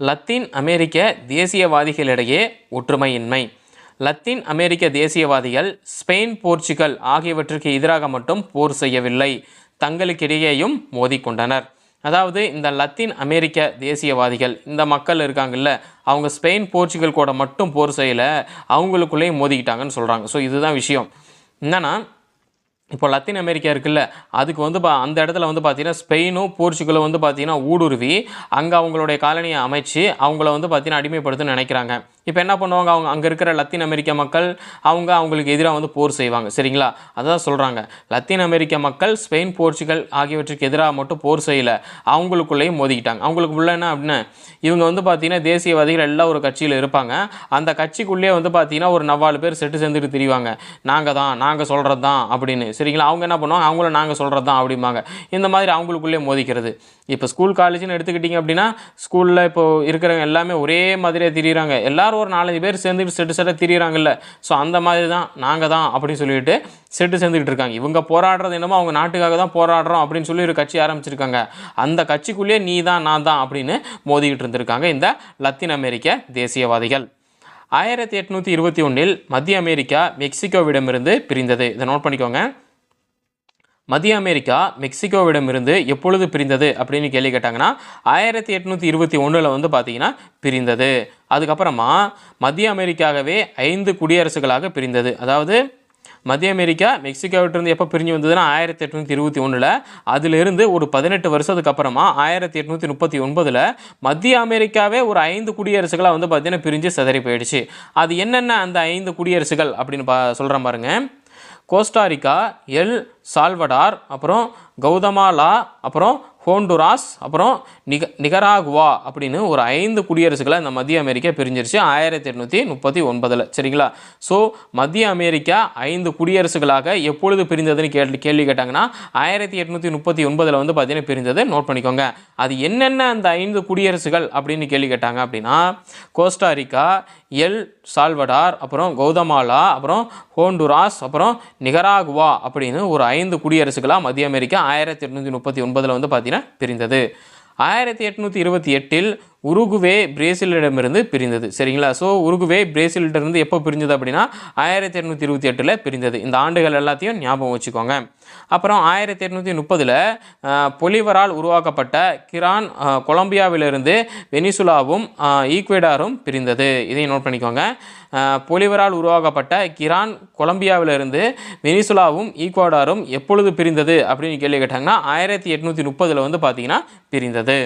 Latin அமெரிக்க தேசியவாதிகளிடையே ஒற்றுமையின்மை. Latin அமெரிக்க தேசியவாதிகள் ஸ்பெயின் போர்ச்சுகல் ஆகியவற்றுக்கு எதிராக மட்டும் போர் செய்யவில்லை. தங்களுக்கிடையேயும் மோதிக்கொண்டனர். அதாவது இந்த லத்தீன் அமெரிக்க தேசியவாதிகள் இந்த மக்கள் இருக்காங்கல்ல அவங்க ஸ்பெயின் போர்ச்சுகல் கூட மட்டும் போர் செய்யலை அவங்களுக்குள்ளேயும் மோதிக்கிட்டாங்கன்னு சொல்கிறாங்க ஸோ இதுதான் விஷயம். என்னென்னா இப்போ லத்தீன் அமெரிக்கா இருக்குல்ல அதுக்கு வந்து பா அந்த இடத்துல வந்து பார்த்தீங்கன்னா ஸ்பெயினும் போர்ச்சுகலும் வந்து பார்த்திங்கன்னா ஊடுருவி அங்கே அவங்களுடைய காலனியை அமைச்சு அவங்கள வந்து பார்த்திங்கன்னா அடிமைப்படுத்துன்னு நினைக்கிறாங்க. இப்போ என்ன பண்ணுவாங்க? அவங்க அங்கே இருக்கிற லத்தீன் அமெரிக்க மக்கள் அவங்க அவங்களுக்கு எதிராக வந்து போர் செய்வாங்க. சரிங்களா? அதான் சொல்கிறாங்க லத்தீன் அமெரிக்க மக்கள் ஸ்பெயின் போர்ச்சுகல் ஆகியவற்றுக்கு எதிராக மட்டும் போர் செய்யலை. அவங்களுக்குள்ளேயும் மோதிக்கிட்டாங்க. அவங்களுக்கு உள்ள என்ன அப்படின்னா இவங்க வந்து பார்த்தீங்கன்னா தேசியவாதிகள் எல்லாம் ஒரு கட்சியில் இருப்பாங்க. அந்த கட்சிக்குள்ளேயே வந்து பார்த்தீங்கன்னா ஒரு நவ்வாலு பேர் செட்டு சேர்ந்துட்டு திரிவாங்க. நாங்கள் தான் நாங்கள் சொல்கிறது தான் அப்படின்னு. சரிங்களா? அவங்க என்ன பண்ணுவாங்க? அவங்கள நாங்கள் சொல்கிறது தான் அப்படிம்பாங்க. இந்த மாதிரி அவங்களுக்குள்ளே மோதிக்கிறது. இப்போ ஸ்கூல் காலேஜ்னு எடுத்துக்கிட்டிங்க அப்படின்னா ஸ்கூலில் இப்போ இருக்கிறவங்க எல்லாமே ஒரே மாதிரியே திரியிறாங்க. எல்லாரும் ஒரு நாலஞ்சு பேர் சேர்ந்துட்டு செட்டு செட்டாக திரியிறாங்கல்ல. ஸோ அந்த மாதிரி தான் நாங்கள் தான் அப்படின்னு சொல்லிட்டு செட்டு சேர்ந்துக்கிட்டு இருக்காங்க. இவங்க போராடுறது என்னமோ அவங்க நாட்டுக்காக தான் போராடுறோம் அப்படின்னு சொல்லி ஒரு கட்சி ஆரம்பிச்சிருக்காங்க. அந்த கட்சிக்குள்ளேயே நீ தான் நான் தான் அப்படின்னு மோதிக்கிட்டு இருந்திருக்காங்க இந்த லத்தீன் அமெரிக்க தேசியவாதிகள். ஆயிரத்தி எட்நூற்றி இருபத்தி ஒன்றில் மத்திய அமெரிக்கா மெக்சிகோவிடமிருந்து பிரிந்தது. இதை நோட் பண்ணிக்கோங்க. மத்திய அமெரிக்கா மெக்சிகோவிடமிருந்து எப்பொழுது பிரிந்தது அப்படின்னு கேள்வி கேட்டாங்கன்னா ஆயிரத்தி எட்நூற்றி இருபத்தி ஒன்றில் வந்து பார்த்தீங்கன்னா பிரிந்தது. அதுக்கப்புறமா மத்திய அமெரிக்காகவே ஐந்து குடியரசுகளாக பிரிந்தது. அதாவது மத்திய அமெரிக்கா மெக்சிகோவிட்டிருந்து எப்போ பிரிஞ்சு வந்ததுன்னா ஆயிரத்தி எட்நூற்றி இருபத்தி ஒன்றில் அதிலிருந்து ஒரு பதினெட்டு வருஷத்துக்கு அப்புறமா ஆயிரத்தி எட்நூற்றி முப்பத்தி ஒன்பதில் மத்திய அமெரிக்காவே ஒரு ஐந்து குடியரசுகளாக வந்து பார்த்தீங்கன்னா பிரிஞ்சு சிதறி போயிடுச்சு. அது என்னென்ன அந்த ஐந்து குடியரசுகள் அப்படின்னு பா சொல்கிறேன் பாருங்கள் கோஸ்டாரிக்கா எல் சால்வடார் அப்புறம் கௌதமாலா அப்புறம் ஹோண்டுராஸ் அப்புறம் நிக நிகராகுவா அப்படின்னு ஒரு ஐந்து குடியரசுகளை இந்த மத்திய அமெரிக்கா பிரிஞ்சிருச்சு ஆயிரத்தி எட்நூற்றி முப்பத்தி ஒன்பதில். சரிங்களா? ஸோ மத்திய அமெரிக்கா ஐந்து குடியரசுகளாக எப்பொழுது பிரிந்ததுன்னு கேள்வி கேள்வி கேட்டாங்கன்னா ஆயிரத்தி எட்நூற்றி முப்பத்தி ஒன்பதில் வந்து பார்த்தீங்கன்னா பிரிந்தது. நோட் பண்ணிக்கோங்க. அது என்னென்ன அந்த ஐந்து குடியரசுகள் அப்படின்னு கேள்வி கேட்டாங்க அப்படின்னா கோஸ்டாரிக்கா எல் சால்வடார் அப்புறம் கௌதமாலா அப்புறம் ஹோண்டுராஸ் அப்புறம் நிகராகுவா அப்படின்னு ஒரு ஐந்து குடியரசுகளாக மத்திய அமெரிக்கா ஆயிரத்தி எட்நூற்றி முப்பத்தி ஒன்பதில் வந்து பார்த்தீங்கன்னா பிரிந்தது ஆயிரத்தி எட்நூற்றி இருபத்தி எட்டில் உருகுவே பிரேசிலிடமிருந்து பிரிந்தது. சரிங்களா? ஸோ உருகுவே பிரேசிலிடமிருந்து எப்போ பிரிஞ்சது அப்படின்னா ஆயிரத்தி எட்நூற்றி இருபத்தி எட்டில் பிரிந்தது. இந்த ஆண்டுகள் எல்லாத்தையும் ஞாபகம் வச்சுக்கோங்க. அப்புறம் ஆயிரத்தி எட்நூற்றி முப்பதில் பொலிவரால் உருவாக்கப்பட்ட கிரான் கொலம்பியாவிலிருந்து வெனிசுலாவும் அஹ், ஈக்வெடாரும் பிரிந்தது. இதையும் நோட் பண்ணிக்கோங்க. பொலிவரால் உருவாக்கப்பட்ட கிரான் கொலம்பியாவிலிருந்து வெனிசுலாவும் ஈக்வடாரும் எப்பொழுது பிரிந்தது அப்படின்னு கேள்வி கேட்டாங்கன்னா ஆயிரத்தி எட்நூற்றி முப்பதில் வந்து பார்த்தீங்கன்னா பிரிந்தது.